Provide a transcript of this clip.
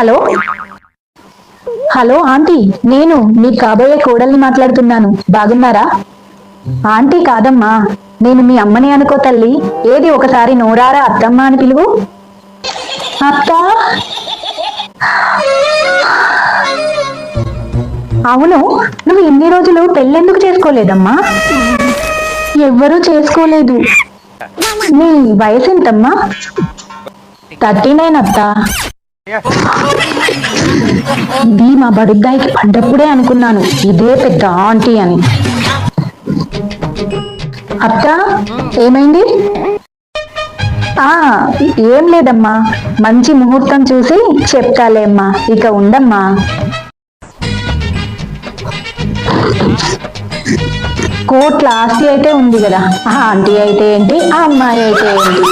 Hello? Hello aunty. నేను మీ కాబోయే కోడల్ని మాట్లాడుతున్నాను. బాగున్నారా? ఆంటీ కాదమ్మా. నేను మీ అమ్మని అనుకో తల్లి. ఏది ఒకసారి నోరారా అత్తమ్మ అని పిలువు? అత్త? అవును. నువ్వు ఇన్ని రోజులు పెళ్ళెందుకు చేసుకోలేదమ్మా? ఎవ్వరూ చేసుకోలేదు. నీ వయసు ఎంతమ్మా థర్టీ నైన్ అత్తా. భీమా బడుద్దాయికి పడ్డప్పుడే అనుకున్నాను ఇదే పెద్ద ఆంటీ అని. అత్త ఏమైంది? ఆ ఏం లేదమ్మా మంచి ముహూర్తం చూసి చెప్తాలే అమ్మా ఇక ఉండమ్మా. కోట్ల ఆస్తి అయితే ఉంది కదా ఆ ఆంటీ అయితే ఏంటి ఆ అమ్మాయి అయితే ఏంటి?